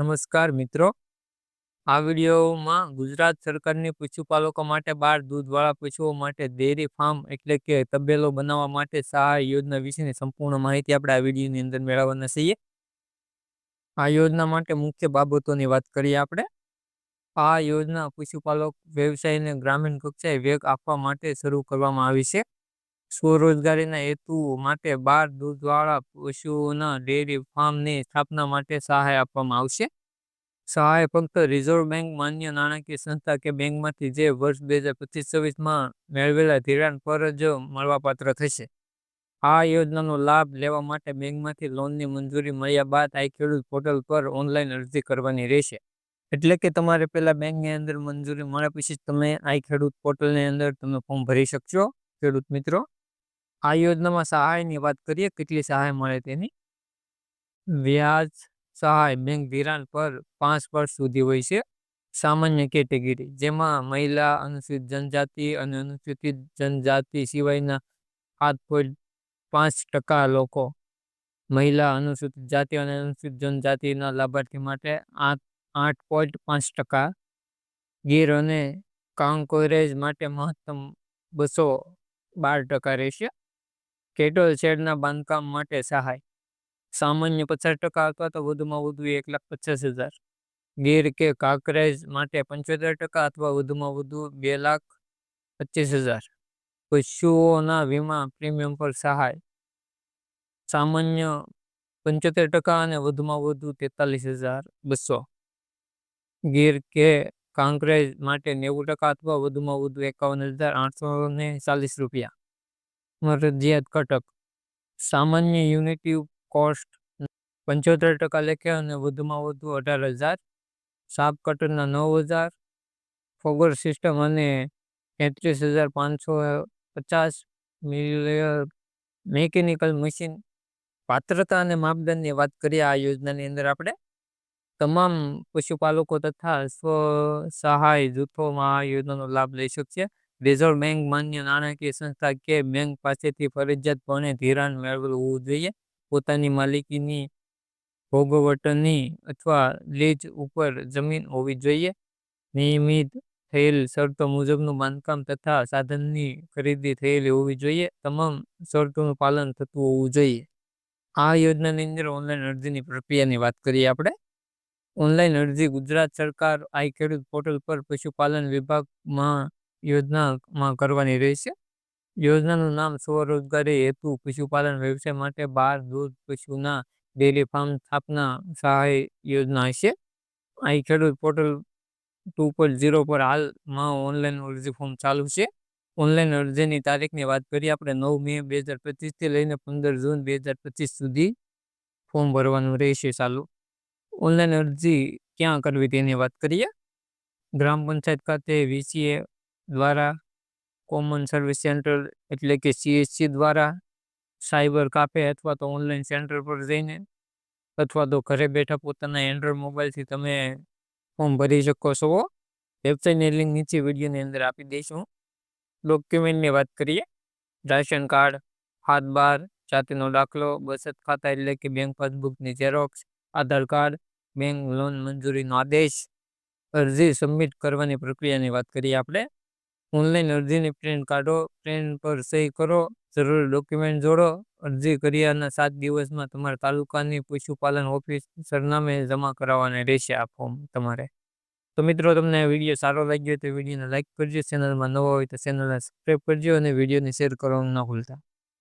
નમસ્કાર મિત્રો. આ વિડીયોમાં ગુજરાત સરકારની પશુપાલકો માટે બાર દૂધવાળા પશુઓ માટે ડેરી ફાર્મ એટલે કે તબેલો બનાવવા માટે સહાય યોજના વિશેની સંપૂર્ણ માહિતી આપણે આ વિડીયોની અંદર મેળવવાના છીએ. આ યોજના માટે મુખ્ય બાબતોની વાત કરીએ આપણે. આ યોજના પશુપાલક વ્યવસાયને ગ્રામીણ કક્ષાએ વેગ આપવા માટે શરૂ કરવામાં આવી છે. સ્વરોજગારીના હેતુ માટે બાર દૂધવાળા પશુઓના ડેરી ફાર્મની સ્થાપના માટે સહાય આપવામાં આવશે. સહાય ફક્ત રિઝર્વ બેંક, માન્ય નાણાકીય સંસ્થા કે બેંકમાંથી જે વર્ષ બે હજાર પચીસ છવ્વીસમાં મેળવેલા ધિરાણ પર જ મળવાપાત્ર થશે. આ યોજનાનો લાભ લેવા માટે બેંકમાંથી લોનની મંજૂરી મળ્યા બાદ આ ખેડૂત પોર્ટલ પર ઓનલાઈન અરજી કરવાની રહેશે. એટલે કે તમારે પહેલાં બેંકની અંદર મંજૂરી મળ્યા પછી તમે આ ખેડૂત પોર્ટલની અંદર તમે ફોર્મ ભરી શકશો. ખેડૂત મિત્રો આ યોજનામાં સહાયની વાત કરીએ, કેટલી સહાય મળે તેની? વ્યાજ સહાય બેંક ધિરાણ પર પાંચ વર્ષ સુધી હોય છે, સામાન્ય કેટેગરી, જેમાં મહિલા અનુસૂચિત જનજાતિ અને અનુસૂચિત જનજાતિ સિવાયના સાત પોઈન્ટ પાંચ ટકા લોકો મહિલા અનુસૂચિત જાતિ અને અનુસૂચિત જનજાતિના લાભાર્થી માટે આઠ આઠ પોઈન્ટ પાંચ ટકા ગીર અને કાંકોરેજ માટે મહત્તમ બસો બાર ટકા રહેશે. કેટલ શેડના બાંધકામ માટે સહાય? સામાન્ય પચાસ ટકા અથવા તો વધુમાં વધુ એક લાખ પચાસ હજાર. ગીર કે કાંકરેજ માટે પંચોતેર ટકા અથવા વધુમાં વધુ બે લાખ પચીસ હજાર. પશુઓના વીમા પ્રીમિયમ પર સહાય. સામાન્ય પંચોતેર ટકા અને વધુમાં વધુ તેતાલીસ હજાર બસો. ગીર કે કાંકરેજ માટે નેવું ટકા અથવા વધુમાં વધુ એકાવન હજાર આઠસો ને ચાલીસ રૂપિયા. મરજિયાત કટક સામાન્ય યુનિટી કોસ્ટ પંચોતેર ટકા લેખે અને વધુમાં વધુ અઢાર હજાર, સાપ કટરના નવ હજાર ફોગર સિસ્ટમ અને તેત્રીસ હજાર પાંચસો પચાસ મિલિયર મેકેનિકલ મશીન પાત્રતા અને માપદંડની વાત કરીએ આ યોજનાની અંદર આપણે. તમામ પશુપાલકો તથા સ્વ સહાય જૂથોમાં આ યોજનાનો લાભ લઈ શકશે રિઝર્વ બેંક માન્ય નાણાકીય સંસ્થા કે બેંક પાસેથી ફરજિયાતપણે ધિરાણ મેળવેલું હોવું જોઈએ. પોતાની માલિકીની ભોગવટની અથવા લીજ ઉપર જમીન હોવી જોઈએ. નિયમિત થયેલ શરતો મુજબનું બાંધકામ તથા સાધનની ખરીદી થયેલી હોવી જોઈએ. તમામ શરતોનું પાલન થતું હોવું જોઈએ. આ યોજનાની અંદર ઓનલાઈન અરજીની પ્રક્રિયાની વાત કરીએ આપણે. ઓનલાઈન અરજી ગુજરાત સરકાર આઈ ખેડૂત પોર્ટલ પર પશુપાલન વિભાગમાં યોજનામાં કરવાની રહેશે. યોજનાનું નામ સ્વરોજગારી હેતુ, પશુપાલન વ્યવસાય માટે બાર દૂધ પશુના ડેરી ફાર્મ સ્થાપના સહાય યોજના હશે. અહીં ખેડૂત પોર્ટલ ટુ પોઈન્ટ ઝીરો પર હાલમાં ઓનલાઈન અરજી ફોર્મ ચાલુ છે. ઓનલાઈન અરજીની તારીખની વાત કરીએ, આપણે નવ મે બે હજાર પચીસથી લઈને પંદર જૂન બે હજાર પચીસ સુધી ફોર્મ ભરવાનું રહેશે ચાલુ. ઓનલાઈન અરજી ક્યાં કરવી તેની વાત કરીએ? ગ્રામ પંચાયત ખાતે વીસીએ દ્વારા કોમન સર્વિસ સેન્ટર એટલે કે સીએસસી દ્વારા સાયબર કાફે અથવા તો ઓનલાઈન સેન્ટર પર જઈને અથવા તો ઘરે બેઠા પોતાના એન્ડ્રોઈડ મોબાઈલથી તમે ફોર્મ ભરી શકો છો વેબસાઇટની લિંક નીચે વિડીયોની અંદર આપી દઈશું ડોક્યુમેન્ટની વાત કરીએ રાશન કાર્ડ હાથ બાર જાતિનો દાખલો બચત ખાતા એટલે કે bank પાસબુકની Xerox Aadhaar card bank loan મંજૂરીનો આદેશ અરજી સબમિટ કરવાની પ્રક્રિયાની વાત કરીએ આપણે ઓનલાઈન અરજીની પ્રિન્ટ કાઢો, પ્રિન્ટ પર સહી કરો, જરૂરી ડોક્યુમેન્ટ જોડો, અરજી કર્યાના સાત દિવસમાં તમારા તાલુકાની પશુપાલન ઓફિસ સરનામે જમા કરાવવાના રહેશે આ ફોર્મ તમારે. તો મિત્રો, તમને વીડિયો સારો લાગ્યો તો વિડીયોને લાઇક કરજો, ચેનલમાં નવો હોય તો ચેનલને સબસ્ક્રાઈબ કરજો અને વિડીયોને શેર કરવાનું ન ભૂલતા.